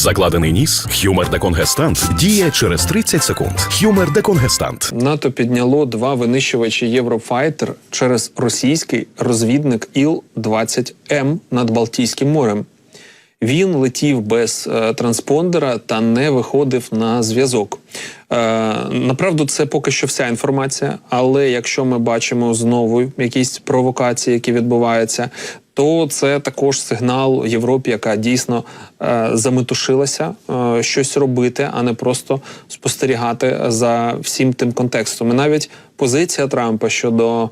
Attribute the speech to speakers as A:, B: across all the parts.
A: Закладений ніс, хюмер деконгестант діє через 30 секунд. Хюмер деконгестант.
B: НАТО підняло два винищувачі Єврофайтер через російський розвідник Іл-20М над Балтійським морем. Він летів без е, транспондера та не виходив на зв'язок. Е, направду, це поки що вся інформація. Але якщо ми бачимо знову якісь провокації, які відбуваються, то це також сигнал Європі, яка дійсно е, заметушилася е, щось робити, а не просто спостерігати за всім тим контекстом. І навіть позиція Трампа щодо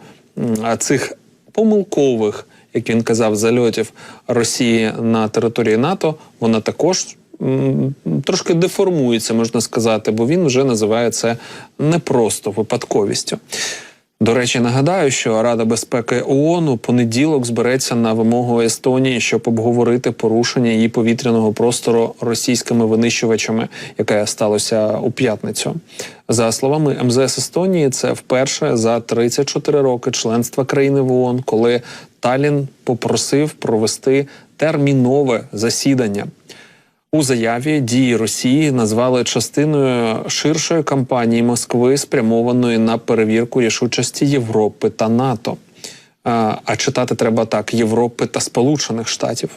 B: цих помилкових, як він казав, зальотів Росії на території НАТО, вона також трошки деформується, можна сказати, бо він вже називає це не просто випадковістю. До речі, нагадаю, що Рада безпеки ООН у понеділок збереться на вимогу Естонії, щоб обговорити порушення її повітряного простору російськими винищувачами, яке сталося у п'ятницю. За словами МЗС Естонії, це вперше за 34 роки членства країни в ООН, коли Талін попросив провести термінове засідання. У заяві дії Росії назвали частиною ширшої кампанії Москви, спрямованої на перевірку рішучості Європи та НАТО. А, читати треба так: Європи та Сполучених Штатів.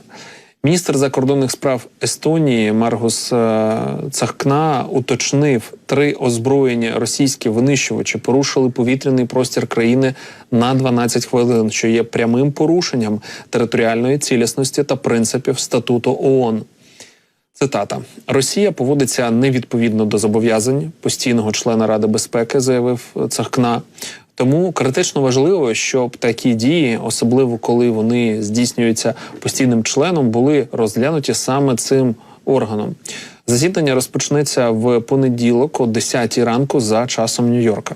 B: Міністр закордонних справ Естонії Маргус е, Цахкна уточнив, три озброєні російські винищувачі порушили повітряний простір країни на 12 хвилин, що є прямим порушенням територіальної цілісності та принципів статуту ООН. Цитата: Росія поводиться невідповідно до зобов'язань постійного члена Ради безпеки, заявив Цахкна. Тому критично важливо, щоб такі дії, особливо коли вони здійснюються постійним членом, були розглянуті саме цим органом. Засідання розпочнеться в понеділок о 10 ранку за часом Нью-Йорка.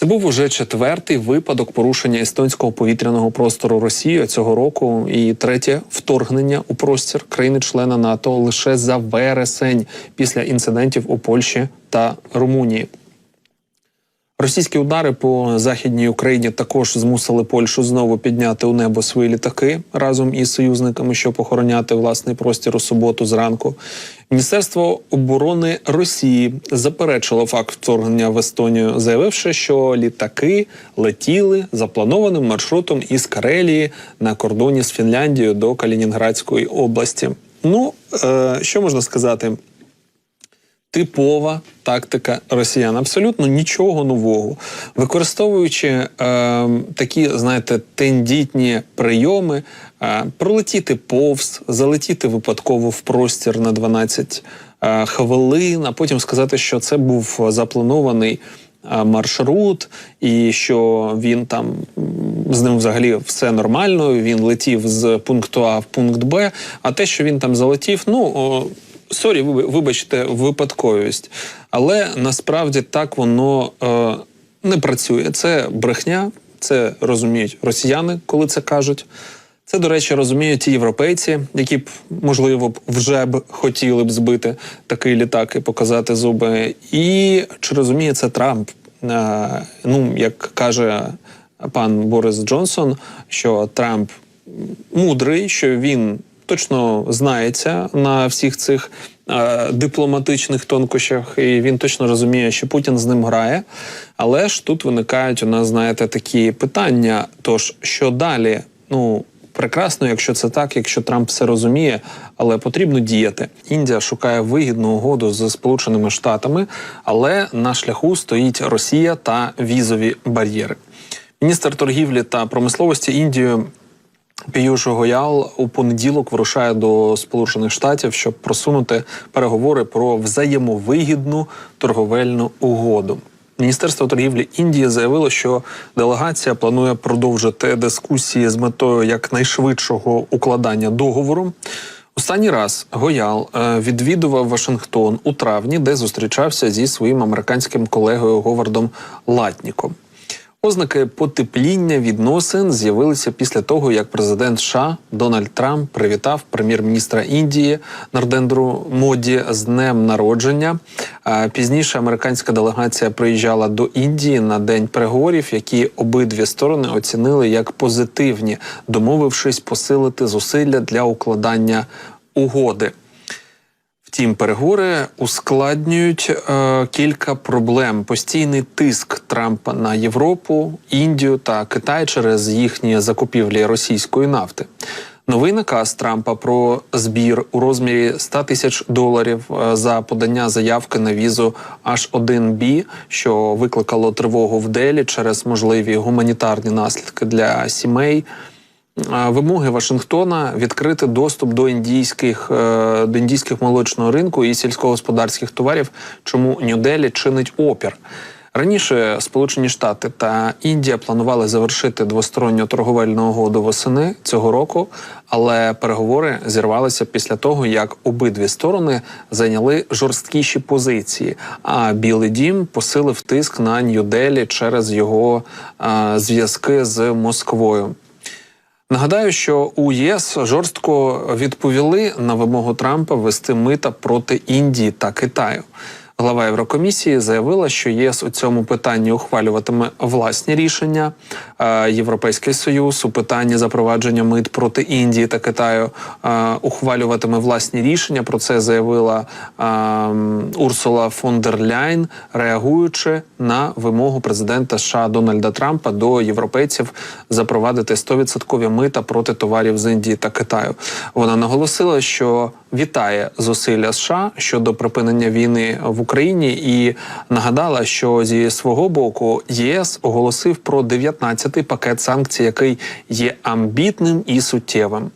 B: Це був уже четвертий випадок порушення естонського повітряного простору Росії цього року, і третє вторгнення у простір країни-члена НАТО лише за вересень після інцидентів у Польщі та Румунії. Російські удари по західній Україні також змусили Польщу знову підняти у небо свої літаки разом із союзниками, щоб охороняти власний простір у суботу зранку. Міністерство оборони Росії заперечило факт вторгнення в Естонію, заявивши, що літаки летіли запланованим маршрутом із Карелії на кордоні з Фінляндією до Калінінградської області. Ну е, що можна сказати? Типова тактика росіян. Абсолютно нічого нового. Використовуючи е, такі, знаєте, тендітні прийоми, е, пролетіти повз, залетіти випадково в простір на 12 е, хвилин, а потім сказати, що це був запланований. е, Маршрут, і що він там з ним взагалі все нормально. Він летів з пункту А в пункт Б. А те, що він там залетів, ну сорі, виба- вибачте, випадковість. Але насправді так воно е, не працює. Це брехня, це розуміють росіяни, коли це кажуть. Це, до речі, розуміють ті європейці, які б, можливо, б вже б хотіли б збити такий літак і показати зуби. І чи розуміє це Трамп? Е, ну, як каже пан Борис Джонсон, що Трамп мудрий, що він точно знається на всіх цих е, дипломатичних тонкощах, і він точно розуміє, що Путін з ним грає. Але ж тут виникають у нас, знаєте, такі питання. Тож, що далі? Ну. Прекрасно, якщо це так, якщо Трамп все розуміє, але потрібно діяти. Індія шукає вигідну угоду з Сполученими Штатами, але на шляху стоїть Росія та візові бар'єри. Міністр торгівлі та промисловості Індії Піюш Гоял у понеділок вирушає до Сполучених Штатів, щоб просунути переговори про взаємовигідну торговельну угоду. Міністерство торгівлі Індії заявило, що делегація планує продовжити дискусії з метою якнайшвидшого укладання договору. Останній раз Гоял е, відвідував Вашингтон у травні, де зустрічався зі своїм американським колегою Говардом Латніком. Ознаки потепління відносин з'явилися після того, як президент США Дональд Трамп привітав прем'єр-міністра Індії Нардендру Моді з днем народження. Пізніше американська делегація приїжджала до Індії на день переговорів, які обидві сторони оцінили як позитивні, домовившись посилити зусилля для укладання угоди. Втім, переговори ускладнюють е, кілька проблем: постійний тиск Трампа на Європу, Індію та Китай через їхні закупівлі російської нафти. Новий наказ Трампа про збір у розмірі 100 тисяч доларів е, за подання заявки на візу H1B, що викликало тривогу в Делі через можливі гуманітарні наслідки для сімей. Вимоги Вашингтона відкрити доступ до індійських е, до індійських молочного ринку і сільськогосподарських товарів, чому Нью-Делі чинить опір. Раніше Сполучені Штати та Індія планували завершити двосторонню торговельну угоду восени цього року, але переговори зірвалися після того, як обидві сторони зайняли жорсткіші позиції. А Білий Дім посилив тиск на Нью-Делі через його е, зв'язки з Москвою. Нагадаю, що у ЄС жорстко відповіли на вимогу Трампа вести мита проти Індії та Китаю. Глава Єврокомісії заявила, що ЄС у цьому питанні ухвалюватиме власні рішення. Е, Європейський союз у питанні запровадження мит проти Індії та Китаю е, ухвалюватиме власні рішення. Про це заявила е, Урсула фон дер Ляйн, реагуючи на вимогу президента США Дональда Трампа до європейців запровадити 100% мита проти товарів з Індії та Китаю. Вона наголосила, що вітає зусилля США щодо припинення війни в Україні і нагадала, що зі свого боку ЄС оголосив про 19-й пакет санкцій, який є амбітним і суттєвим.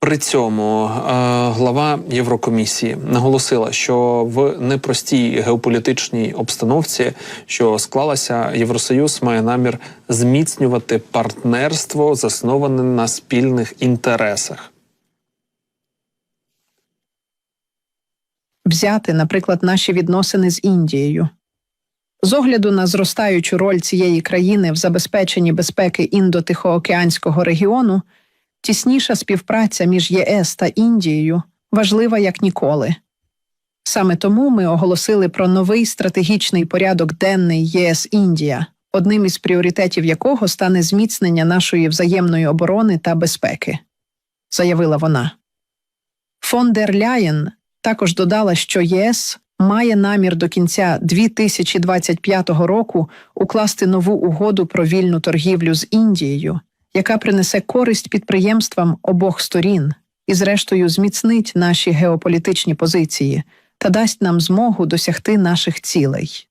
B: При цьому е, глава Єврокомісії наголосила, що в непростій геополітичній обстановці, що склалася, Євросоюз має намір зміцнювати партнерство, засноване на спільних інтересах.
C: Взяти, наприклад, наші відносини з Індією. З огляду на зростаючу роль цієї країни в забезпеченні безпеки індо-тихоокеанського регіону, тісніша співпраця між ЄС та Індією важлива як ніколи. Саме тому ми оголосили про новий стратегічний порядок денний ЄС Індія, одним із пріоритетів якого стане зміцнення нашої взаємної оборони та безпеки, заявила вона. Фон дер Ляєн також додала, що ЄС має намір до кінця 2025 року укласти нову угоду про вільну торгівлю з Індією, яка принесе користь підприємствам обох сторін і, зрештою, зміцнить наші геополітичні позиції та дасть нам змогу досягти наших цілей.